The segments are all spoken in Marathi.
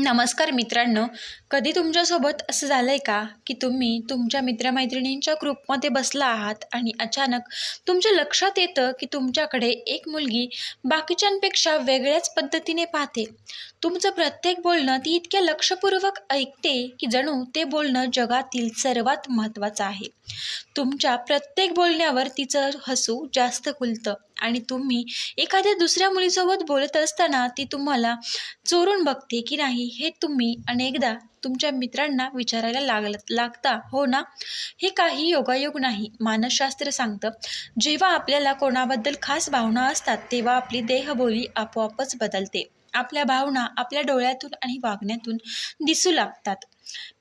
नमस्कार मित्रांनो. कधी तुमच्यासोबत असं झालं आहे का की तुम्ही तुमच्या मित्रमैत्रिणींच्या ग्रुपमध्ये बसला आहात आणि अचानक तुमच्या लक्षात येतं की तुमच्याकडे एक मुलगी बाकीच्यांपेक्षा वेगळ्याच पद्धतीने पाहते? तुमचं प्रत्येक बोलणं ती इतक्या लक्षपूर्वक ऐकते की जणू ते बोलणं जगातील सर्वात महत्त्वाचं आहे. तुमच्या प्रत्येक बोलण्यावर तिचं हसू जास्त खुलतं. आणि तुम्ही एखाद्या दुसऱ्या मुलीसोबत बोलत असताना ती तुम्हाला चोरून बघते की नाही हे तुम्ही अनेकदा तुमच्या मित्रांना विचारायला लागल लागता हो ना? हे काही योगायोग नाही मानसशास्त्र सांगतं. जेव्हा आपल्याला कोणाबद्दल खास भावना असतात तेव्हा आपली देहबोली आपोआपच बदलते. आपल्या भावना आपल्या डोळ्यातून आणि वागण्यातून दिसू लागतात.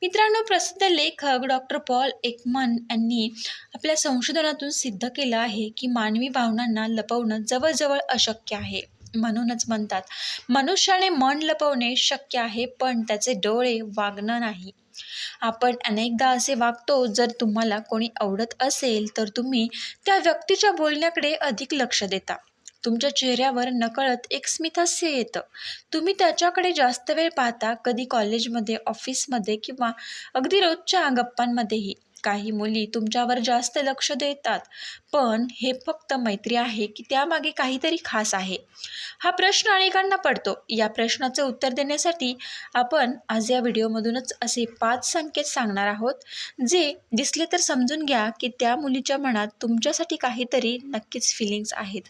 मित्रांनो प्रसिद्ध लेखक डॉक्टर पॉल एकमन यांनी आपल्या संशोधनातून सिद्ध केलं आहे की मानवी भावनांना लपवणं जवळजवळ अशक्य आहे. म्हणूनच म्हणतात मनुष्याने मन लपवणे शक्य आहे पण त्याचे डोळे वागणं नाही. आपण अनेकदा असे वागतो जर तुम्हाला कोणी आवडत असेल तर तुम्ही त्या व्यक्तीच्या बोलण्याकडे अधिक लक्ष देता. तुमच्या चेहऱ्यावर नकळत एक स्मितहास्य येतं. तुम्ही त्याच्याकडे जास्त वेळ पाहता कधी कॉलेजमध्ये ऑफिसमध्ये किंवा अगदी रोजच्या गप्पांमध्येही. काही मुली तुमच्यावर जास्त लक्ष देतात पण हे फक्त मैत्री आहे की त्यामागे काहीतरी खास आहे. हा प्रश्न अनेकांना पडतो. या प्रश्नाचे उत्तर देण्यासाठी आपण आज या व्हिडिओमधूनच असे पाच संकेत सांगणार आहोत जे दिसले तर समजून घ्या की त्या मुलीच्या मनात तुमच्यासाठी काहीतरी नक्कीच फिलिंग्स आहेत.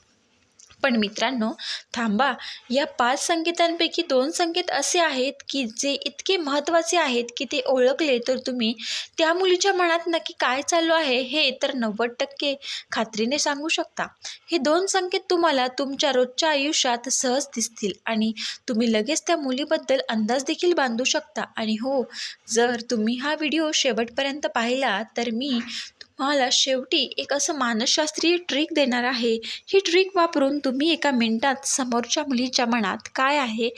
पण मित्रांनो थांबा. या पाच संकेतांपैकी दोन संकेत असे आहेत की जे इतके महत्त्वाचे आहेत की ते ओळखले तर तुम्ही त्या मुलीच्या मनात नक्की काय चालू आहे हे तर नव्वद टक्के खात्रीने सांगू शकता. हे दोन संकेत तुम्हाला तुमच्या रोजच्या आयुष्यात सहज दिसतील आणि तुम्ही लगेच त्या मुलीबद्दल अंदाज देखील बांधू शकता. आणि हो जर तुम्ही हा व्हिडिओ शेवटपर्यंत पाहिला तर मी तुम्हाला शेवटी एक असं मानसशास्त्रीय ट्रिक देणार आहे. ही ट्रिक वापरून तुम्ही एका मिनिटात समोरच्या मुलीच्या मनात काय आहे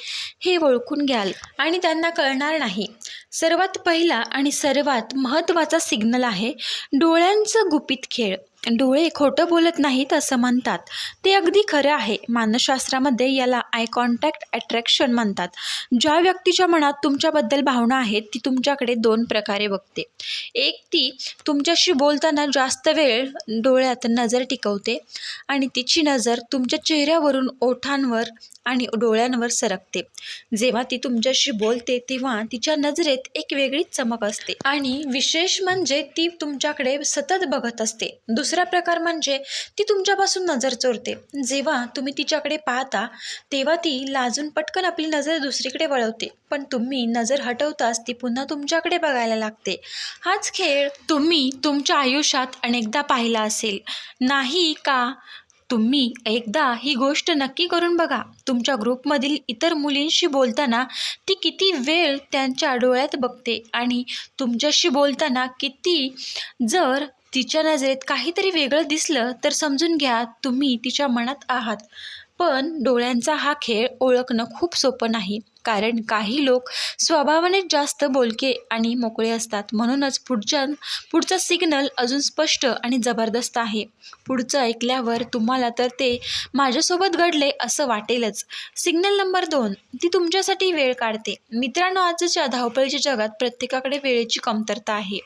हे ओळखून घ्याल. आणि त्यांना कळणार नाही. सर्वात पहिला आणि सर्वात महत्त्वाचा सिग्नल आहे डोळ्यांचं गुपित खेळ. डोळे खोटं बोलत नाहीत असं म्हणतात. ते अगदी खरं आहे. मानसशास्त्रामध्ये याला आय कॉन्टॅक्ट अट्रॅक्शन म्हणतात. ज्या व्यक्तीच्या मनात तुमच्याबद्दल भावना आहेत ती तुमच्याकडे दोन प्रकारे बघते. एक ती तुमच्याशी बोलताना जास्त वेळ डोळ्यात नजर टिकवते आणि तिची नजर तुमच्या चेहऱ्यावरून ओठांवर आणि डोळ्यांवर सरकते. जेव्हा ती तुमच्याशी बोलते तेव्हा तिच्या नजरेत एक वेगळीच चमक असते. आणि विशेष म्हणजे ती तुमच्याकडे सतत बघत असते. दुसरा प्रकार म्हणजे ती तुमच्यापासून नजर चोरते. जेव्हा तुम्ही तिच्याकडे पाहता तेव्हा ती लाजून पटकन आपली नजर दुसरीकडे वळवते. पण तुम्ही नजर हटवताच ती पुन्हा तुमच्याकडे बघायला लागते. हाच खेळ तुम्ही तुमच्या आयुष्यात अनेकदा पाहिला असेल. नाही का? तुम्ही एकदा ही गोष्ट नक्की करून बघा. तुमच्या ग्रुपमधील इतर मुलींशी बोलताना ती किती वेळ त्यांच्या डोळ्यात बघते आणि तुमच्याशी बोलताना किती जर तिच्या नजरेत काहीतरी वेगळं दिसलं तर समजून घ्या तुम्ही तिच्या मनात आहात. पण डोळ्यांचा हा खेळ ओळखणं खूप सोपं नाही. कारण काही लोक स्वभावाने जास्त बोलके आणि मोकळे असतात. म्हणूनच पुढच्या पुढचा सिग्नल अजून स्पष्ट आणि जबरदस्त आहे. पुढचं ऐकल्यावर तुम्हाला तर ते माझ्यासोबत घडले असं वाटेलच. सिग्नल नंबर दोन ती तुमच्यासाठी वेळ काढते. मित्रांनो आजच्या धावपळीच्या जगात प्रत्येकाकडे वेळेची कमतरता आहे.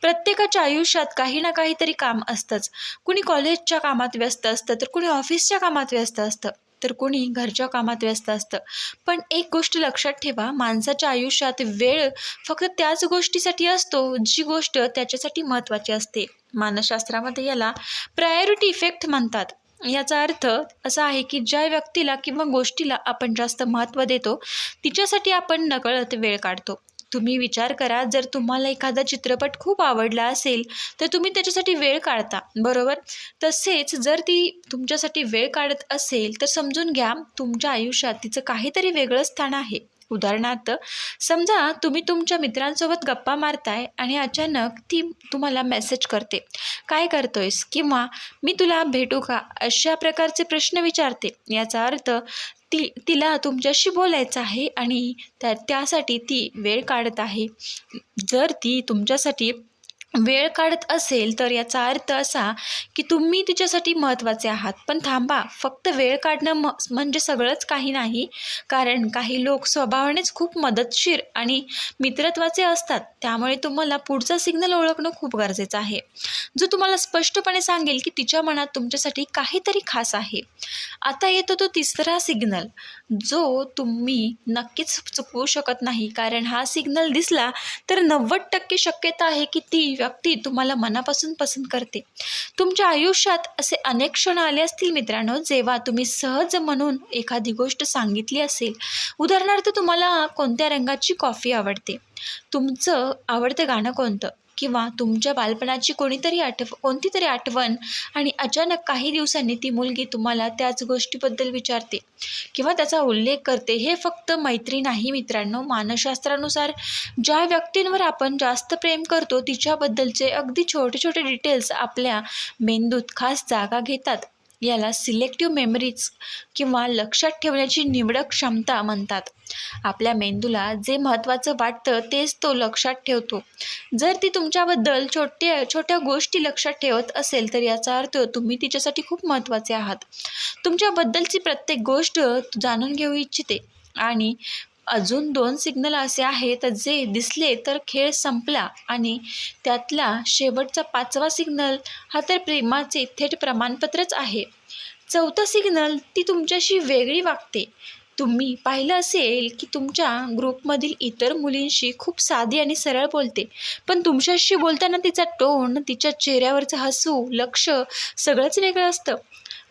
प्रत्येकाच्या आयुष्यात काही ना काहीतरी काम असतंच. कुणी कॉलेजच्या कामात व्यस्त असतं तर कुणी ऑफिसच्या कामात व्यस्त असतं. तर कोणी घरच्या कामात व्यस्त असतं. पण एक गोष्ट लक्षात ठेवा माणसाच्या आयुष्यात वेळ फक्त त्याच गोष्टीसाठी असतो जी गोष्ट त्याच्यासाठी महत्त्वाची असते. मानसशास्त्रामध्ये याला प्रायोरिटी इफेक्ट म्हणतात. याचा अर्थ असा आहे की ज्या व्यक्तीला किंवा गोष्टीला आपण जास्त महत्त्व देतो तिच्यासाठी आपण नकळत वेळ काढतो. तुम्ही विचार करा जर तुम्हाला एखादा चित्रपट खूप आवडला असेल तर तुम्ही त्याच्यासाठी वेळ काढता बरोबर? तसेच जर ती तुमच्यासाठी वेळ काढत असेल तर समजून घ्या तुमच्या आयुष्यात तिचं काहीतरी वेगळं स्थान आहे. उदाहरणार्थ समजा तुम्ही तुमच्या मित्रांसोबत गप्पा मारताय आणि अचानक ती तुम्हाला मेसेज करते. काय करतोयस? किंवा मी तुला भेटू का? अशा प्रकारचे प्रश्न विचारते. याचा अर्थ ती तिला तुमच्याशी बोलायचं आहे आणि त्या त्यासाठी ती वेळ काढत आहे. जर ती तुमच्यासाठी वेळ काढत असेल तर याचा अर्थ असा की तुम्ही तिच्यासाठी महत्त्वाचे आहात. पण थांबा फक्त वेळ काढणं म म्हणजे सगळंच काही नाही. कारण काही लोक स्वभावानेच खूप मदतशीर आणि मित्रत्वाचे असतात. त्यामुळे तुम्हाला पुढचा सिग्नल ओळखणं खूप गरजेचं आहे. जो तुम्हाला स्पष्टपणे सांगेल की तिच्या मनात तुमच्यासाठी काहीतरी खास आहे. आता येतो तो तिसरा सिग्नल. जो तुम्ही नक्कीच चुकवू शकत नाही. कारण हा सिग्नल दिसला तर नव्वद टक्के शक्यता आहे की ती व्यक्ती तुम्हाला मनापासून पसंत करते. तुमच्या आयुष्यात असे अनेक क्षण आले असतील मित्रांनो जेव्हा तुम्ही सहज म्हणून एखादी गोष्ट सांगितली असेल. उदाहरणार्थ तुम्हाला कोणत्या रंगाची कॉफी आवडते? तुमचं आवडतं गाणं कोणतं? किंवा तुमच्या बालपणाची कोणीतरी आठव कोणती तरी आठवण आणि अचानक काही दिवसांनी ती मुलगी तुम्हाला त्याच गोष्टीबद्दल विचारते किंवा त्याचा उल्लेख करते. हे फक्त मैत्री नाही मित्रांनो. मानसशास्त्रानुसार ज्या व्यक्तींवर आपण जास्त प्रेम करतो तिच्याबद्दलचे अगदी छोटे छोटे डिटेल्स आपल्या मेंदूत खास जागा घेतात. याला सिलेक्टिव्ह मेमरीज किंवा लक्षात ठेवण्याची निवडक क्षमता म्हणतात. आपल्या मेंदूला जे महत्त्वाचं वाटतं तेच तो लक्षात ठेवतो. जर ती तुमच्याबद्दल छोट्या छोट्या गोष्टी लक्षात ठेवत असेल तर याचा अर्थ तुम्ही तिच्यासाठी खूप महत्त्वाचे आहात. तुमच्याबद्दलची प्रत्येक गोष्ट जाणून घेऊ इच्छिते आणि अजून दोन सिग्नल असे आहेत जे दिसले तर खेळ संपला आणि त्यातला शेवटचा पाचवा सिग्नल हा तर प्रेमाचे थेट प्रमाणपत्रच आहे. चौथा सिग्नल ती तुमच्याशी वेगळी वागते. तुम्ही पाहिलं असेल की तुमच्या ग्रुपमधील इतर मुलींशी खूप साधी आणि सरळ बोलते. पण तुमच्याशी बोलताना तिचा टोन तिच्या चेहऱ्यावरचं हसू लक्ष सगळंच वेगळं असतं.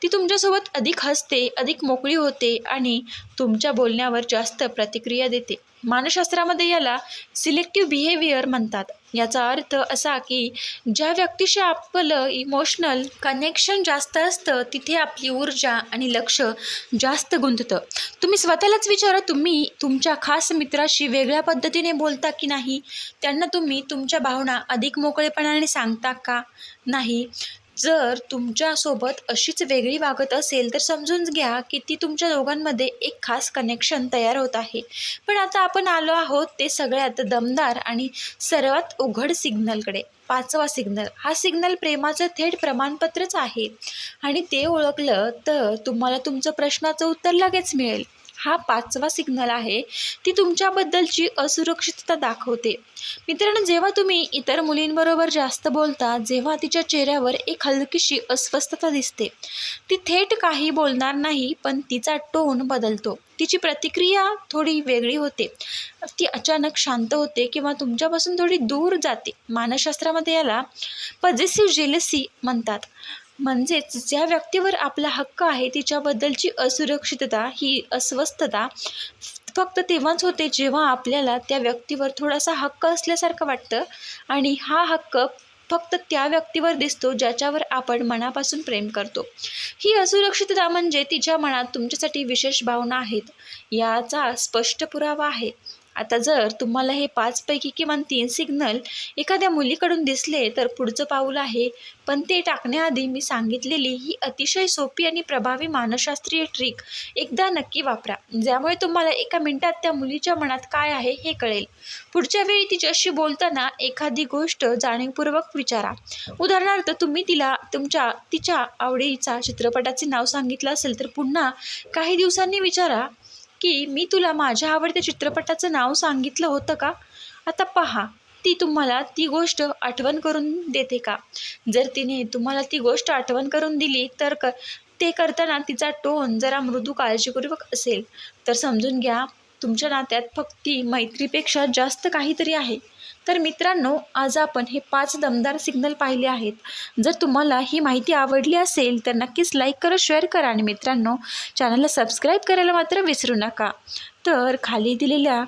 ती तुमच्यासोबत अधिक हसते अधिक मोकळी होते आणि तुमच्या बोलण्यावर जास्त प्रतिक्रिया देते. मानसशास्त्रामध्ये याला सिलेक्टिव्ह बिहेवियर म्हणतात. याचा अर्थ असा की ज्या व्यक्तीशी आपलं इमोशनल कनेक्शन जास्त असतं तिथे आपली ऊर्जा आणि लक्ष जास्त गुंततं. तुम्ही स्वतःलाच विचारा तुम्ही तुमच्या खास मित्राशी वेगळ्या पद्धतीने बोलता की नाही? त्यांना तुम्ही तुमच्या भावना अधिक मोकळेपणाने सांगता का? नाही. जर तुमच्यासोबत अशीच वेगळी वागत असेल तर समजून घ्या की ती तुमच्या दोघांमध्ये एक खास कनेक्शन तयार होत आहे. पण आता आपण आलो आहोत ते सगळ्यात दमदार आणि सर्वात उघड सिग्नलकडे पाचवा सिग्नल हा सिग्नल प्रेमाचं थेट प्रमाणपत्रच आहे. आणि ते ओळखलं तर तुम्हाला तुमचं प्रश्नाचं उत्तर लगेच मिळेल. हा पाचवा सिग्नल आहे ती तुमच्याबद्दलची असुरक्षितता दाखवते. मित्रांनो जेव्हा तुम्ही इतर मुलींबरोबर जास्त बोलता जेव्हा तिच्या चेहऱ्यावर एक हलकीशी अस्वस्थता दिसते. ती थेट काही बोलणार नाही पण तिचा टोन बदलतो. तिची प्रतिक्रिया थोडी वेगळी होते. ती अचानक शांत होते किंवा तुमच्यापासून थोडी दूर जाते. मानसशास्त्रामध्ये याला पजेसिव्ह जेलसी म्हणतात. म्हणजेच ज्या व्यक्तीवर आपला हक्क आहे तिच्याबद्दलची असुरक्षितता ही अस्वस्थता फक्त तेव्हाच होते जेव्हा आपल्याला त्या व्यक्तीवर थोडासा हक्क असल्यासारखं वाटतं आणि हा हक्क फक्त त्या व्यक्तीवर दिसतो ज्याच्यावर आपण मनापासून प्रेम करतो. ही असुरक्षितता म्हणजे तिच्या मनात तुमच्यासाठी विशेष भावना आहेत याचा स्पष्ट पुरावा आहे. आता जर तुम्हाला हे पाचपैकी किमान तीन सिग्नल एखाद्या मुलीकडून दिसले तर पुढचं पाऊल आहे. पण ते टाकण्याआधी मी सांगितलेली ही अतिशय सोपी आणि प्रभावी मानसशास्त्रीय ट्रिक एकदा नक्की वापरा. ज्यामुळे तुम्हाला एका मिनिटात त्या मुलीच्या मनात काय आहे हे कळेल. पुढच्या वेळी तिच्याशी बोलताना एखादी गोष्ट जाणीवपूर्वक विचारा. उदाहरणार्थ तुम्ही तिला तुमच्या तिच्या आवडीचा चित्रपटाचे नाव सांगितलं असेल तर पुन्हा काही दिवसांनी विचारा की मी तुला माझ्या आवडत्या चित्रपटाचं नाव सांगितलं होतं का? आता पहा ती तुम्हाला ती गोष्ट आठवण करून देते का? जर तिने तुम्हाला ती गोष्ट आठवण करून दिली तर क ते करताना तिचा टोन जरा मृदू काळजीपूर्वक असेल. तर समजून घ्या तुमच्या नात्यात फक्त ती मैत्रीपेक्षा जास्त काहीतरी आहे. तर मित्रांनो आज आपण हे पाच दमदार सिग्नल पाहिले आहेत. जर तुम्हाला ही माहिती आवडली असेल तर नक्कीच लाईक करा शेअर करा आणि मित्रांनो चॅनलला सबस्क्राईब करायला मात्र विसरू नका. तर खाली दिलेल्या